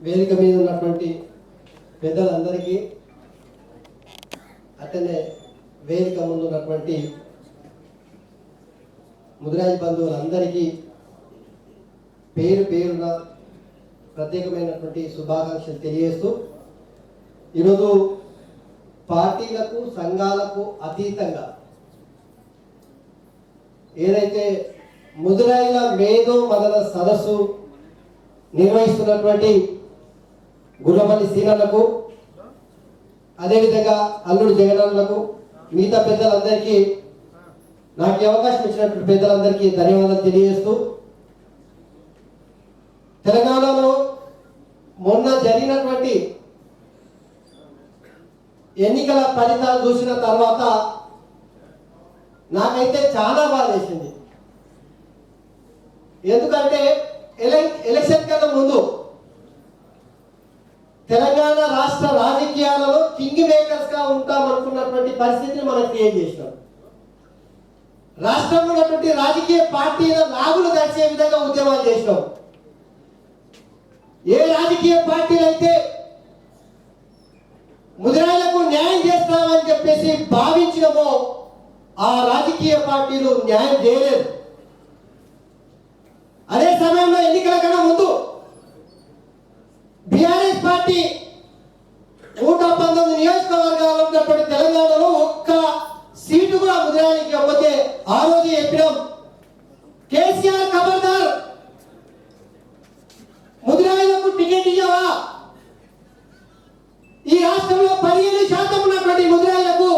వేదిక మీద ఉన్నటువంటి పెద్దలందరికీ అట్లనే వేదిక ముందు ఉన్నటువంటి ముదిరాజు బంధువులందరికీ పేరు పేరున ప్రత్యేకమైనటువంటి శుభాకాంక్షలు తెలియజేస్తూ ఈరోజు పార్టీలకు సంఘాలకు అతీతంగా ఏదైతే ముదురాయిల మేధో మదన సదస్సు నిర్వహిస్తున్నటువంటి గుర్రపల్లి సీనలకు అదేవిధంగా అల్లుడు జగనన్నలకు మిగతా పెద్దలందరికీ నాకు అవకాశం ఇచ్చినటువంటి పెద్దలందరికీ ధన్యవాదాలు తెలియజేస్తూ తెలంగాణలో మొన్న జరిగినటువంటి ఎన్నికల ఫలితాలు చూసిన తర్వాత నాకైతే చాలా బాధ వేసింది ఎందుకంటే ఎలక్షన్ కన్నా ముందు తెలంగాణ రాష్ట్ర రాజకీయాలలో కింగ్ మేకర్స్గా ఉంటాం అనుకున్నటువంటి పరిస్థితిని మనం క్రియేట్ చేసినాం. రాష్ట్రంలో ఉన్నటువంటి రాజకీయ పార్టీల లాగులు దర్చే విధంగా ఉద్యమాలు చేసినాం. ఏ రాజకీయ పార్టీలు అయితే ముదిరాలకు న్యాయం చేస్తామని చెప్పేసి భావించినమో ఆ రాజకీయ పార్టీలు న్యాయం చేయలేదు. అదే సమయంలో ఎన్నికల కన్నా ముందు బీఆర్ఎస్ పార్టీ నూట పంతొమ్మిది నియోజకవర్గాలు ఉన్నటువంటి తెలంగాణలో ఒక్క సీటు కూడా ముదిరానికి ఇవ్వకపోతే ఆ రోజు చెప్పినాం. కేసీఆర్ ఖబర్దార్ ముదిరాయిలకు టికెట్ ఇయ్యవా ఈ రాష్ట్రంలో పదిహేను శాతం ఉన్నటువంటి ముదిరాయిలకు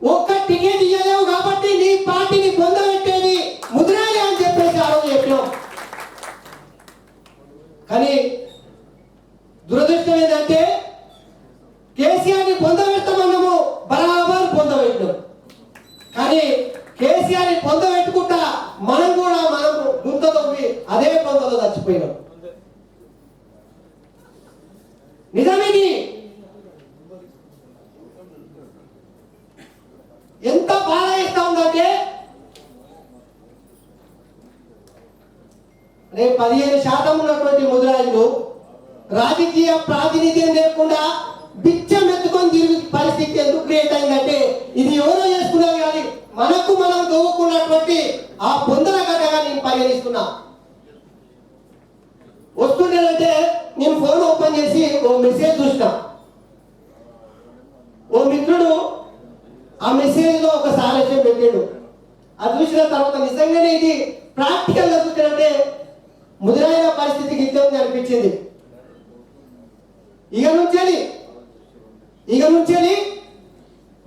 ఒక్క టికెట్ ఇవ్వలేవు కాబట్టి నీ పార్టీని పొందబెట్టేది ముదిరాయి అని చెప్పేసి ఆ రోజు చెప్పినాం కానీ దురదృష్టం ఏంటంటే కేసీఆర్ని పొందబెట్టమన్నాము బరాబర్ పొందబెట్టాం కానీ కేసీఆర్ని పొందబెట్టుకుంటా మనం కూడా మనం గుంత తవ్వి అదే పొందలో చచ్చిపోయినాం నిజమేది ఎంత బాధ ఇస్తా ఉందంటే రేపు పదిహేను శాతం ఉన్నటువంటి ముదిరాజులు రాజకీయ ప్రాతినిధ్యం లేకుండా బిచ్చం ఎత్తుకొని తిరిగి పరిస్థితి ఎందుకు క్రియేట్ అయిందంటే ఇది ఎవరో చేసుకున్నారు కానీ మనకు మనం దోవుకున్నటువంటి ఆ పొందల కథగా నేను పరిగణిస్తున్నా. వస్తుండేదంటే నేను ఫోన్ ఓపెన్ చేసి ఓ మెసేజ్ చూసిన ఓ మిత్రుడు ఆ మెసేజ్లో ఒక సారాంశం పెట్టాడు. అది చూసిన తర్వాత నిజంగానే ఇది ప్రాక్టికల్గా చూసినట్టే ముదిరాయిన పరిస్థితికి ఇంతే ఉంది అనిపించింది. ఇక నుంచి ఇక నుంచి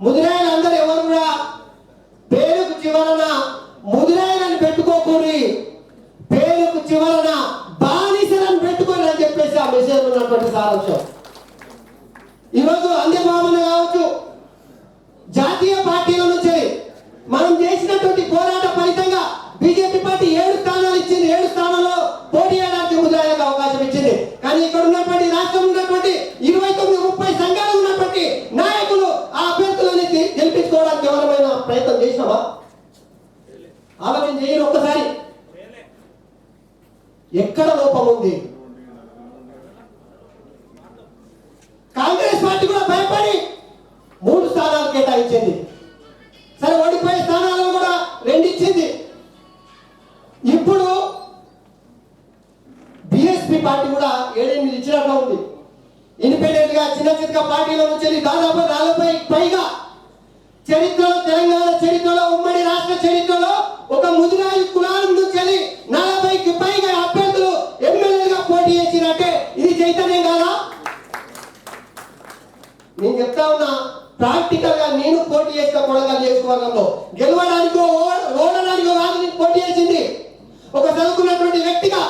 ముదిరాయన అందరు ఎవరు కూడా పేరుకు చివరన ముదిరాయ పెట్టుకోకూరి పేరుకు చివరన బానిసలను పెట్టుకోని అని చెప్పేసి ఆ మెసేజ్ ఉన్నటువంటి సారాంశం ఈరోజు అన్ని మామూలు కావచ్చు. జాతీయ పార్టీల నుంచి మనం చేసినటువంటి పోరాటం పార్టీ కూడా ఏడెనిమిది ఇచ్చినట్లు ఉంది. ఇండిపెండెంట్గా చిన్న చిన్న పార్టీల నుంచి దాదాపు నలభై పైగా చరిత్రలో తెలంగాణ చరిత్రలో ఉమ్మడి రాష్ట్ర చరిత్రలో ఒక ముదిరాయి కులాల నుంచి నలభైకి పైగా అభ్యర్థులు ఎమ్మెల్యేగా పోటీ చేసినట్టే ఇది చైతన్యం కాదా? నేను చెప్తా ఉన్నా ప్రాక్టికల్గా నేను పోటీ చేసిన కొడగల్ నియోజకవర్గంలో గెలవడానికో ఓ- ఓడడానికో కాదు నేను పోటీ చేసింది. ఒక చదువుకున్నటువంటి వ్యక్తిగా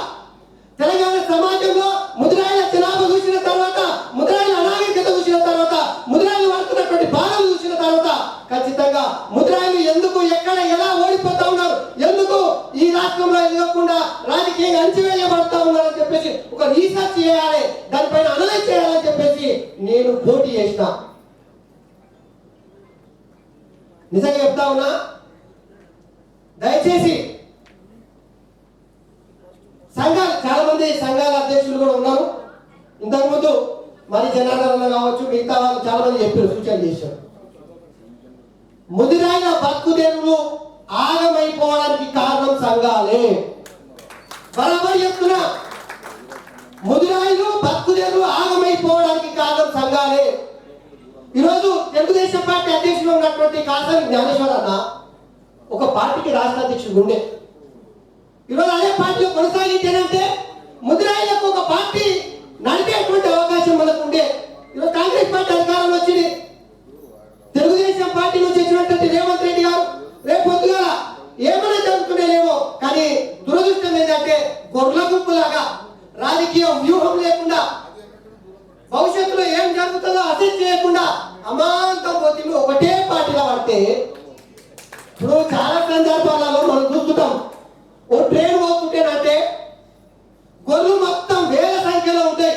తెలంగాణ సమాజంలో ముద్రాయిల జనాభా చూసిన తర్వాత ముద్రాయిల అనాగరికత చూసిన తర్వాత ముద్రాయిలు పడుతున్నటువంటి బాధలు చూసిన తర్వాత ఖచ్చితంగా ముద్రాయిలు ఎందుకు ఎక్కడ ఎలా ఓడిపోతా ఉన్నారు ఎందుకు ఈ రాష్ట్రంలో ఎదగకుండా రాజకీయంగా అంచివేయబడతా ఉన్నారని చెప్పేసి ఒక రీసెర్చ్ చేయాలి దానిపైన అనలైజ్ చేయాలని చెప్పేసి నేను పోటీ చేసిన. నిజంగా చెప్తా ఉన్నా? దయచేసి సంఘాలు చాలా మంది సంఘాల అధ్యక్షులు కూడా ఉన్నారు. ఇంతకుముందు మరి జనార్దన కావచ్చు మిగతా వాళ్ళు చాలా మంది చెప్పారు సూచన చేశారు. ముదిరాయిల బతుకుదేరులు ఆగమైపోవడానికి కారణం సంఘాలే. బరాబర్ చెప్తున్నా. ముదిరాయిలు బతుకుదేరులు ఆగమైపోవడానికి కారణం సంఘాలే. ఈరోజు తెలుగుదేశం పార్టీ అధ్యక్షుడు ఉన్నటువంటి కాసాని జ్ఞానేశ్వర అన్న ఒక పార్టీకి రాష్ట్ర అధ్యక్షుడు ఉండే. ఈరోజు అదే పార్టీలో కొనసాగించారంటే ముద్రాయిలకు ఒక పార్టీ నడిపేటువంటి అవకాశం మనకు ఉండే. ఈరోజు కాంగ్రెస్ పార్టీ అధికారంలో వచ్చింది. తెలుగుదేశం పార్టీ నుంచి వచ్చినటువంటి రేవంత్ రెడ్డి గారు రేపు పొద్దుగా ఏమైనా జరుగుతున్నాయేమో కానీ దురదృష్టం ఏంటంటే గొర్రెల గుంపులాగా రాజకీయ వ్యూహం లేకుండా భవిష్యత్తులో ఏం జరుగుతుందో అసెస్ చేయకుండా అమాంతం పోతుంది ఒకటే పార్టీలో పడితే ఇప్పుడు చాలా సందర్భాలలో మనం చూస్తుంటాం. ఓ ట్రైన్ పోతుంటేనంటే గొర్రెలు మొత్తం వేల సంఖ్యలో ఉంటాయి.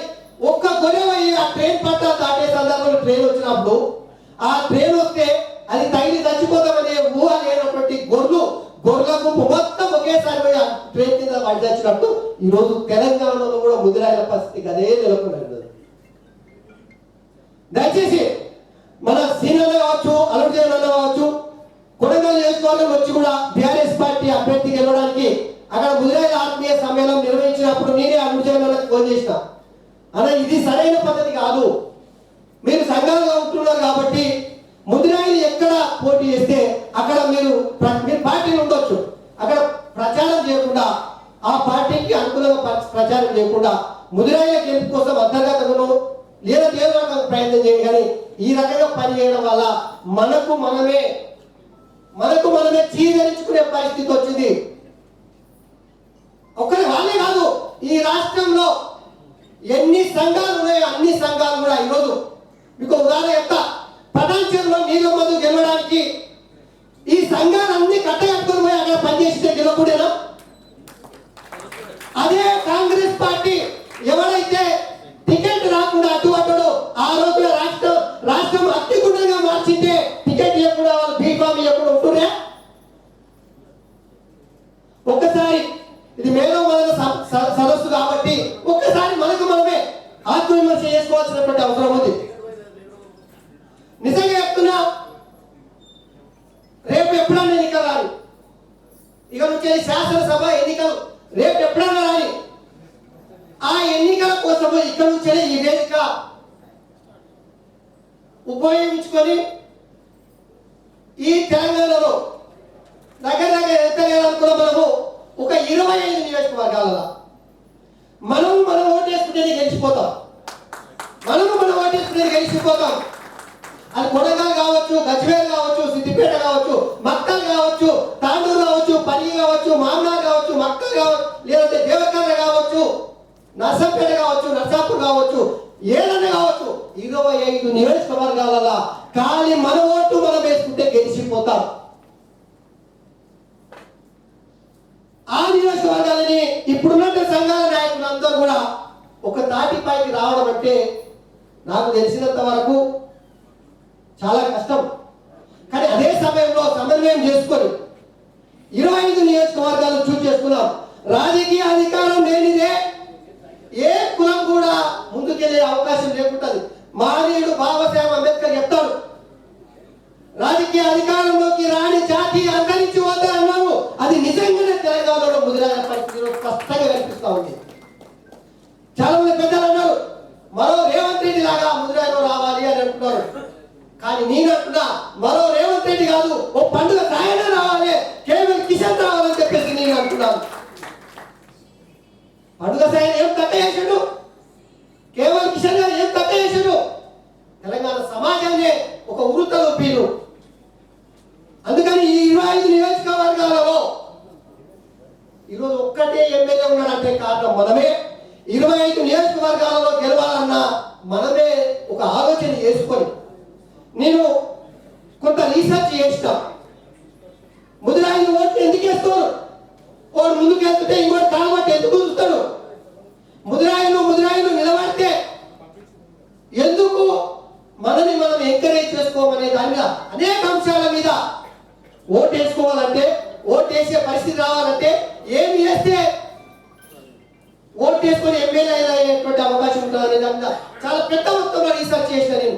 ఒక్క గొర్రె పోయి ఆ ట్రైన్ పట్ట దాటే సందర్భంలో ట్రైన్ వచ్చినప్పుడు ఆ ట్రైన్ వస్తే అది తగిలి చచ్చిపోతామనే ఊహ లేనటువంటి గొర్రెలు గొర్రెల గుంపు మొత్తం ఒకేసారి పోయి ఆ ట్రైన్ కింద పడి చచ్చినట్టు ఈ తెలంగాణలో కూడా ముదిరాయిల పరిస్థితి అదే నెలకొని దయచేసి మన సీనియర్లు కావచ్చు అలుజన్ కావచ్చు కొడంగల్ నియోజకవర్గం వచ్చి కూడా అక్కడ ముదిరాయి ఆత్మీయ సమ్మేళనం నిర్వహించినప్పుడు నేనే అలుజన్ ఫోన్ చేసిన. అలా ఇది సరైన పద్ధతి కాదు. మీరు సంఘాలుగా ఉంటున్నారు కాబట్టి ముదిరాయిని ఎక్కడ పోటీ చేస్తే అక్కడ మీరు మీరు పార్టీలు ఉండొచ్చు. అక్కడ ప్రచారం చేయకుండా ఆ పార్టీకి అనుకూలంగా ప్రచారం చేయకుండా ముదిరాయిల గెలుపు కోసం అంతర్గతను లేదా దేవుడు ప్రయత్నం చేయండి కానీ ఈ రకంగా పని చేయడం వల్ల మనకు మనమే మనకు మనమే చీదరించుకునే పరిస్థితి వచ్చింది. ఒక్కరి వాళ్ళే కాదు ఈ రాష్ట్రంలో ఎన్ని సంఘాలు ఉన్నాయో అన్ని సంఘాలు కూడా ఈరోజు మీకు ఉదాహరణ చెప్తా. పటాన్చెరులో నీళ్ళ మందు గెలవడానికి ఈ సంఘాలన్నీ కట్టగట్టుకుని పోయి అక్కడ పనిచేస్తే గెలవకూడేనా? అదే కాంగ్రెస్ పార్టీ ఎవరైతే టికెట్ రాకుండా అడ్డుపడ్డాడో ఆ రోజున రాష్ట్రం రాష్ట్రం అత్తిగుండంగా మార్చింటే టికెట్ ఇవ్వకుండా వాళ్ళు బీఫామ్ ఇవ్వకుండా ఉంటున్నాయా ఒక్కసారి ఇది మేధో మనకు సదస్సు కాబట్టి ఒక్కసారి మనకు మనమే ఆత్మవిమర్శ చేసుకోవాల్సినటువంటి అవసరం ఉంది నిజంగా చెప్తున్నా రేపు ఎప్పుడన్నా ఎన్నికలు రాని ఇక నుంచి శాసనసభ ఎన్నికలు రేపు ఎప్పుడన్నా రాని ఆ ఎన్నికల కోసము ఇక్కడ నుంచే ఈ వేదిక ఉపయోగించుకొని ఈ తెలంగాణలో దగ్గర దగ్గర ఎంత లేదనుకున్న మనము ఒక ఇరవై ఐదు నియోజకవర్గాలలో మనం మనం ఓటేసుకుంటేనే గెలిచిపోతాం. మనము మన ఓటేసుకునేది గెలిచిపోతాం. అది కొడంగల్ కావచ్చు గజ్వేల్ కావచ్చు సిద్దిపేట కావచ్చు మక్కల్ కావచ్చు తాండూరు కావచ్చు పల్లి కావచ్చు మామనార్ కావచ్చు మక్కల్ కావచ్చు లేదంటే దేవకర్ర కావచ్చు నర్సంపేట కావచ్చు నర్సాపూర్ కావచ్చు ఏదైనా కావచ్చు. ఇరవై ఐదు నియోజకవర్గాలలో ఖాళీ మన ఓటు మనం వేసుకుంటే గెలిచిపోతాం. ఆ నియోజకవర్గాలని ఇప్పుడున్న సంఘాల నాయకులందరూ కూడా ఒక తాటిపైకి రావడం అంటే నాకు తెలిసినంత వరకు చాలా కష్టం. కానీ అదే సమయంలో సమన్వయం చేసుకొని ఇరవై ఐదు నియోజకవర్గాలు చూస్ చేసుకున్నాం. రాజకీయ అధికారం లేనిదే ఏ కులం కూడా ముందుకెళ్ళే అవకాశం లేకుంటుంది. మహనీయుడు బాబాసాహెబ్ అంబేద్కర్ చెప్తాడు రాజకీయ అధికారంలోకి రాని జాతి అంతరించి వద్ద అన్నాము అది నిజంగానే తెలంగాణలో ముదిరాజ పరిస్థితిలో స్పష్టంగా కనిపిస్తూ ఉంది. చాలా మంది పెద్దలు అన్నారు మరో రేవంత్ రెడ్డి లాగా ముదిరాజు రావాలి అని అంటున్నారు కానీ నేను అంటున్నా మరో రేవంత్ రెడ్డి కాదు ఓ పండుగ సాయన రావాలి కేవలం కిషన్ రావాలని చెప్పేసి నేను అంటున్నాను పండుగ సాయన ఏం తక్కువ చేశాడు కేవలం కిషన్ గారు ఏం తక్కువ చేశాడు తెలంగాణ సమాజాన్ని ఒక ఉరుతలో పీరు అందుకని ఈ ఇరవై ఐదు నియోజకవర్గాలలో ఈరోజు ఒక్కటే ఎమ్మెల్యే ఉన్నాడంటే కారణం మనమే ఇరవై ఐదు నియోజకవర్గాలలో గెలవాలన్నా మనమే ఒక ఆలోచన చేసుకొని నేను కొంత రీసెర్చ్ చేసిన ముదిరాయిని ఓట్లు ఎందుకు వేస్తారు వాడు ముందుకు వెళ్తుంటే ఇంకోటి కాలబట్టి ఎందుకు చూస్తాడు ముదిరాయిలు ముదిరాయిలు నిలబడితే ఎందుకు మనని మనం ఎంకరేజ్ చేసుకోమనే దాని మీద అనేక అంశాల మీద ఓటు వేసుకోవాలంటే ఓటు వేసే పరిస్థితి రావాలంటే ఏమి చేస్తే ఓటు వేసుకొని ఎమ్మెల్యే అయ్యేటువంటి అవకాశం ఉంటుంది అనే దాని మీద చాలా పెద్ద మొత్తంలో రీసెర్చ్ చేసిన నేను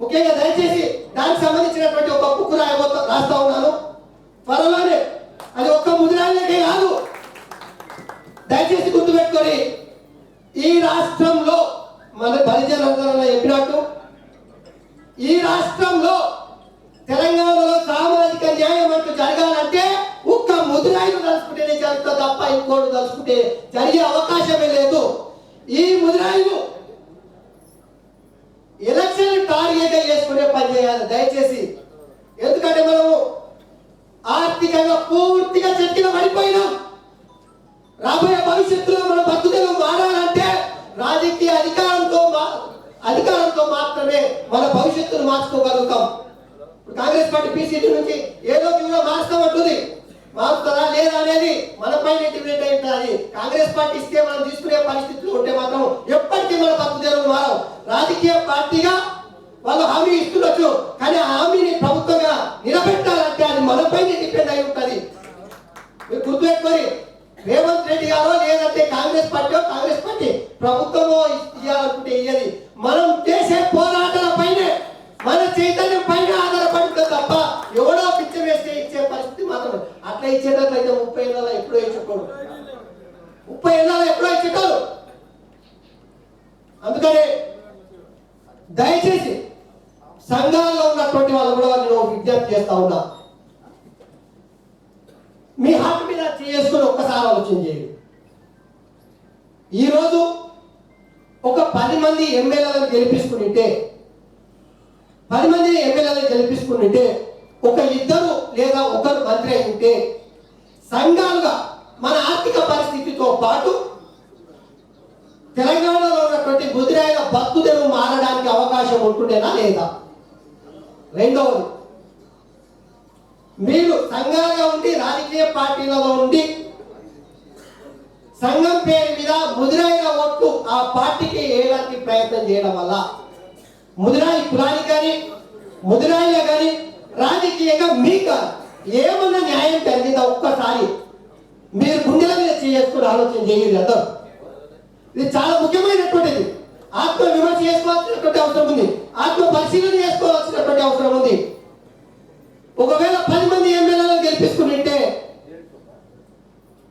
ముఖ్యంగా దయచేసి దానికి సంబంధించినటువంటి ఒక బుక్ రాయబోతా రాస్తా ఉన్నాను త్వరలోనే అది ఒక్క ముదిరాళ్ళకే కాదు దయచేసి గుర్తుపెట్టుకొని ఈ రాష్ట్రంలో మన పరిజనందరూ చెప్పినట్టు ఈ రాష్ట్రంలో తెలంగాణలో సామాజిక న్యాయం అంటూ జరగాలంటే ఒక్క ముదిరాయిలు తలుచుకుంటేనే జరుగుతుంది తప్ప ఇంకోటి తలుచుకుంటే జరిగే అవకాశమే లేదు. ఈ ముదిరాయిలు ఎలక్షన్ టార్గెట్ చేసుకునే పని చేయాలి దయచేసి. ఎందుకంటే మనము ఆర్థికంగా పూర్తిగా చెట్టుగా పడిపోయినాం. రాబోయే భవిష్యత్తులో మన బతుకులు మారాలంటే రాజకీయ అధికారంతో మా- అధికారంతో మాత్రమే మన భవిష్యత్తును మార్చుకోగలుగుతాం. కాంగ్రెస్ పార్టీ పీసీటీ నుంచి ఏదో కూడా మార్చుకోమంటుంది మారుతారా లేదా అనేది మనపై డిపెండ్ అయి ఉంటుంది కాంగ్రెస్ పార్టీ ఇస్తే మనం తీసుకునే పరిస్థితులు ఉంటే మాత్రం ఎప్పటికీ మన బతుకుదేరు మారం రాజకీయ పార్టీగా వాళ్ళు హామీ ఇస్తుండొచ్చు కానీ ఆ హామీని ప్రభుత్వంగా నిలబెట్టాలంటే అది మనపై డిపెండ్ అయి ఉంటుంది. మీరు గుర్తుపెట్టుకొని రేవంత్ రెడ్డి గారో లేదంటే కాంగ్రెస్ పార్టీ కాంగ్రెస్ పార్టీ ప్రభుత్వమో ఇవ్వాలనుకుంటే ఇయ్యది. మనం చేసే పోరాటాల పైనే మన చైతన్యం పైన ఆధారపడుతుంది తప్ప ఎవడో పిచ్చ వేస్తే ఇచ్చే పరిస్థితి మాత్రం అట్లా ఇచ్చేటట్లయితే ముప్పై ఏళ్ళ ఎప్పుడో ఇచ్చుకోడు ముప్పై ఏళ్ళ ఎప్పుడో ఇచ్చేటారు అందుకని దయచేసి సంఘాల్లో ఉన్నటువంటి వాళ్ళు కూడా నేను విజ్ఞప్తి చేస్తా ఉన్నా. మీ హార్ట్ మీద చేసుకుని ఒక్కసారి ఆలోచన చేయండి. ఈరోజు ఒక పది మంది ఎమ్మెల్యేలను గెలిపించుకుంటే పది మంది ఎమ్మెల్యేలను గెలిపించుకుంటే ఒక ఇద్దరు లేదా ఒకరు మంత్రి ఉంటే సంఘాలుగా మన ఆర్థిక పరిస్థితితో పాటు తెలంగాణలో ఉన్నటువంటి ముదిరాయల బతుకుదెను మారడానికి అవకాశం ఉంటుండేనా లేదా? రెండవది మీరు సంఘాలుగా ఉండి రాజకీయ పార్టీలలో ఉండి సంఘం పేరు మీద ముదిరాయిల ఓట్లు ఆ పార్టీకి వేయడానికి ప్రయత్నం చేయడం వల్ల ముదిరాయి కులానికి కానీ ముదిరాయిల కానీ రాజకీయంగా మీకు ఏమన్నా న్యాయం కలిగిందా ఒక్కసారి మీరు గుండెల మీద చేసుకుని ఆలోచన చేయరు అందరూ. ఇది చాలా ముఖ్యమైనటువంటిది. ఆత్మ విమర్శ చేసుకోవాల్సినటువంటి అవసరం ఉంది. ఆత్మ పరిశీలన చేసుకోవాల్సినటువంటి అవసరం ఉంది. ఒకవేళ పది మంది ఎమ్మెల్యేలను గెలిపించుకుంటే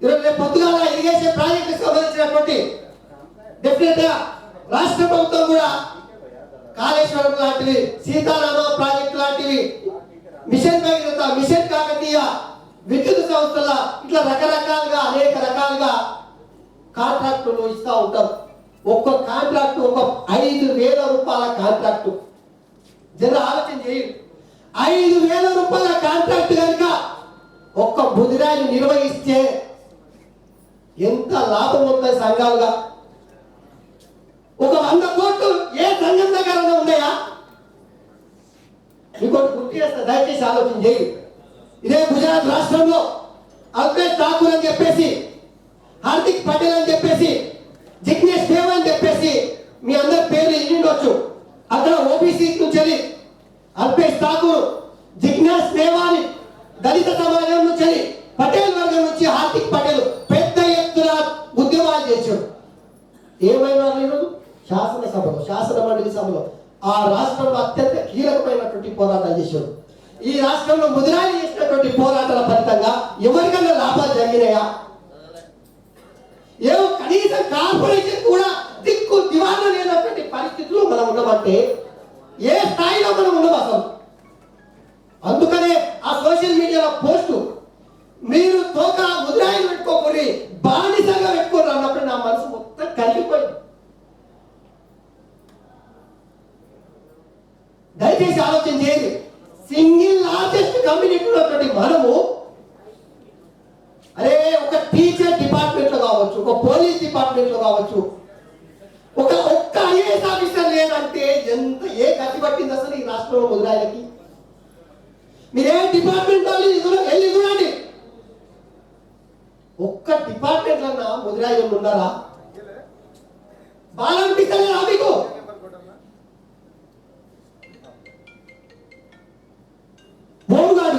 ఈరోజు రేపు పొద్దుగాల ఇరిగేషన్ ప్రాజెక్టుకి సంబంధించినటువంటి డెఫినెట్గా రాష్ట్ర ప్రభుత్వం కూడా కాళేశ్వరం లాంటివి సీతారామ ప్రాజెక్టు లాంటివి మిషన్ భగీరథ మిషన్ కాకతీయ విద్యుత్ సంస్థల ఇట్లా రకరకాలుగా అనేక రకాలుగా కాంట్రాక్టులు ఇస్తూ ఉంటారు ఒక్క కాంట్రాక్ట్ ఒక ఐదు వేల రూపాయల కాంట్రాక్టు. జర ఆలోచన చేయండి ఐదు వేల రూపాయల కాంట్రాక్ట్ కనుక ఒక్క బుధిరాయిని నిర్వహిస్తే ఎంత లాభం ఉంది సంఘాలుగా? ఒక వంద కోట్లు ఏ సంఘం దగ్గర ఉన్నాయా? ఇంకోటి గుర్తు చేస్తా దయచేసి ఆలోచన చేయి. ఇదే గుజరాత్ రాష్ట్రంలో అల్పేష్ ఠాకూర్ అని చెప్పేసి హార్దిక్ పటేల్ అని చెప్పేసి జిగ్నేష్ దేవ్ అని చెప్పేసి మీ అందరి పేర్లు ఇన్ని ఉండొచ్చు? అక్కడ ఓబీసీ నుంచి వెళ్ళి అల్పేష్ ఠాకూర్ జిగ్నేష్ దేవాని దళిత సమాజం నుంచి వెళ్ళి పటేల్ వర్గం నుంచి హార్దిక్ పటేల్ ఏమైనా ఈరోజు శాసనసభలో శాసన మండలి సభలో ఆ రాష్ట్రంలో అత్యంత కీలకమైనటువంటి పోరాటాలు చేశారు. ఈ రాష్ట్రంలో ముదిరాయి చేసినటువంటి పోరాటాల ఫలితంగా ఎవరికైనా లాభాలు జరిగినాయా? ఏమో కనీసం కార్పొరేషన్ కూడా దిక్కు దివాన లేనటువంటి పరిస్థితుల్లో మనం ఉన్నామంటే ఏ స్థాయిలో మనం ఉన్నాం అసలు? అందుకనే ఆ సోషల్ మీడియాలో పోస్టు మీరు తోక ముద్రాయిలు పెట్టుకోకూరి బానిసగా పెట్టుకోరు అన్నప్పుడు నా మనసు మొత్తం కలిగిపోయింది దయచేసి ఆలోచన చేయండి. సింగిల్ లార్జెస్ట్ కమ్యూనిటీలో మనము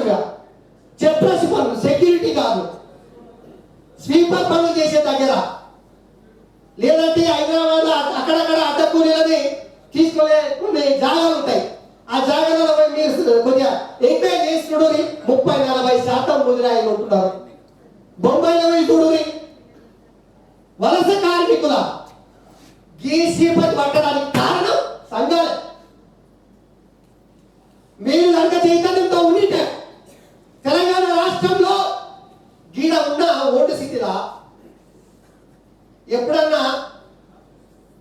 హోంగార్డుగా చెప్పేసి పనులు సెక్యూరిటీ కాదు. స్వీపర్ పనులు చేసే దగ్గర. లేదంటే హైదరాబాద్ అక్కడక్కడ అడ్డ కూలీలని తీసుకునే కొన్ని జాగాలు ఉంటాయి. ఆ జాగాలలో పోయి మీరు కొద్దిగా ఎంక్వైరీ చేసి చూడని ముప్పై నలభై శాతం ముదిరాయిలు ఉంటున్నారు. బొంబాయిలో పోయి చూడని వలస కార్మికుల గీసీపతి పట్టడానికి కారణం సంఘాలే. మీరు కనుక చైతన్యంతో ఉండింటే తెలంగాణ రాష్ట్రంలో గీడ ఉన్న ఓటు స్థితిలా ఎప్పుడన్నా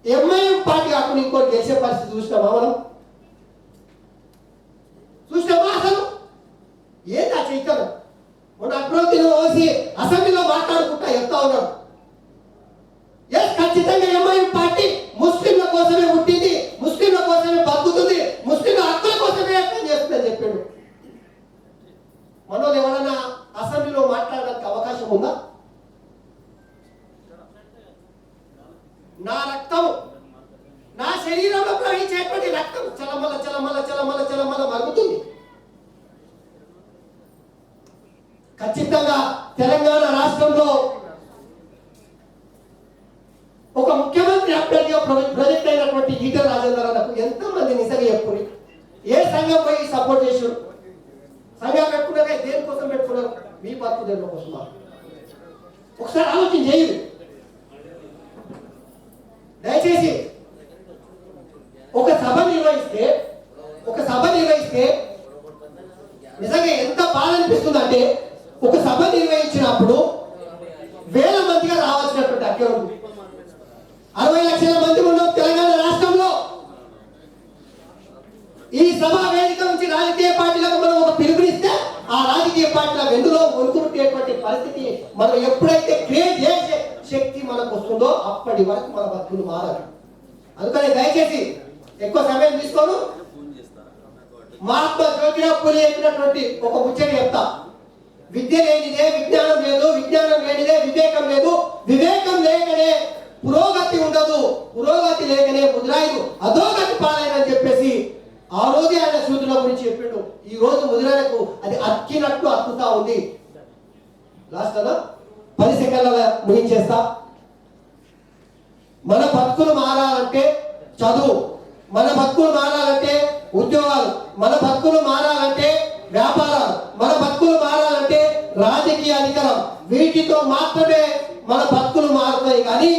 ఎంఐఎం పార్టీ కాకుండా ఇంకోటి గెలిచే పరిస్థితి చూసినామా మనం? చూసినామా అసలు? ఏంటి ఆ చైతన్యం? మొన్న అభివృద్ధిలో ఓసి అసెంబ్లీలో మాట్లాడుకుంటా చెప్తా ఉన్నాడు. ఎస్ ఖచ్చితంగా ఎంఐఎం పార్టీ ముస్లింల కోసమే పుట్టింది ముస్లింల కోసమే బతుకుతుంది ముస్లింల హక్కుల కోసమే పనిచేస్తుందని చెప్పాడు. మనోళ్ళు ఎవరైనా అసెంబ్లీలో మాట్లాడడానికి అవకాశం ఉందా? నా రక్తం నా శరీరంలో ప్రవహించేటువంటి రక్తం చలమల చలమల చలమల చలమల మరుగుతుంది ఖచ్చితంగా తెలంగాణ రాష్ట్రంలో ఒక ముఖ్యమంత్రి అభ్యర్థిగా ప్రొ- ప్రొజెక్ట్ అయినటువంటి ఈటల రాజేందర్ అన్నకు ఎంతమంది నిజంగా చెప్పుకుని ఏ సంఘం పోయి సపోర్ట్ చేసారు సంఘం పెట్టుకున్నాక దేనికోసం పెట్టుకున్నారు మీ బతుకు దేని కోసమా ఒకసారి ఆలోచన చేయదు దయచేసి ఒక సభ నిర్వహిస్తే ఒక సభ నిర్వహిస్తే నిజంగా ఎంత బాధ అంటే ఒక సభ నిర్వహించినప్పుడు వేల మందిగా రావాల్సినటువంటి అక్కడ అరవై లక్షల మంది ఉన్న తెలంగాణ రాష్ట్రంలో ఈ సభా వేదిక నుంచి రాజకీయ పార్టీలకు మనం ఒక పిలుపునిస్తే ఆ రాజకీయ పార్టీల వెన్నులో వణుకునేటువంటి పరిస్థితి మనం ఎప్పుడైతే క్రియేట్ చేసే శక్తి మనకు వస్తుందో అప్పటి వరకు మన బతుకులు మారాలి అందుకని దయచేసి ఎక్కువ సమయం తీసుకోను. మహాత్మా జ్యోతిరావు పూలే చెప్పినటువంటి ఒక ముచ్చట చెప్తా. విద్య లేనిదే విజ్ఞానం లేదు విజ్ఞానం లేనిదే వివేకం లేదు. వివేకం లేకనే పురోగతి ఉండదు. పురోగతి లేకనే ముదిరాయుడు అధోగతి పాలైనని చెప్పేసి ఆ రోజే ఆయన సూచన గురించి చెప్పిండు. ఈ రోజు ముదిరాయకు అది అక్కినట్టు అక్కుతా ఉంది. లాస్ట్ అన్న? పది సెకండ్ల ముగించేస్తా. మన బతుకులు మారాలంటే చదువు మన బతుకులు మారాలంటే ఉద్యోగాలు మన బతుకులు మారాలంటే వ్యాపారాలు. మన బతుకులు మారాలంటే రాజకీయ అధికారం. వీటితో మాత్రమే మన బతుకులు మారుతాయి. కానీ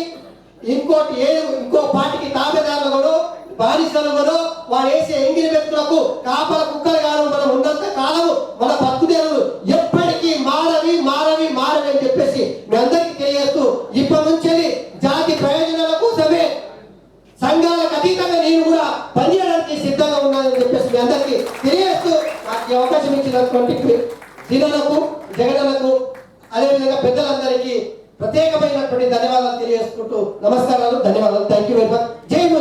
ఇంకోటి ఏ ఇంకో పార్టీకి తాబేదారులు కూడా బానిసలు కూడా వేసే ఎంగిలి వ్యక్తులకు కాపల కుక్కలు కాలం మనం ఉన్నంత కాలము. మన బతుకుదేరు ఎప్పటికీ మారవి మారవి మారవి అని చెప్పేసి మీ అందరికీ తెలియజేస్తూ ఇప్పటి నుంచి జాతి ప్రయోజనాల కోసమే సంఘాలకు అతీతంగా నేను కూడా పనిచేయడానికి సిద్ధంగా ఉన్నానని చెప్పేసి మీ అందరికీ తెలియజేస్తూ నాకు ఈ అవకాశం ఇచ్చినటువంటి జిల్లాలకు జగనలకు అదేవిధంగా పెద్దలందరికీ ప్రత్యేకమైనటువంటి ధన్యవాదాలు తెలియజేసుకుంటూ నమస్కారాలు ధన్యవాదాలు. థ్యాంక్ యూ వెరీ మచ్ జై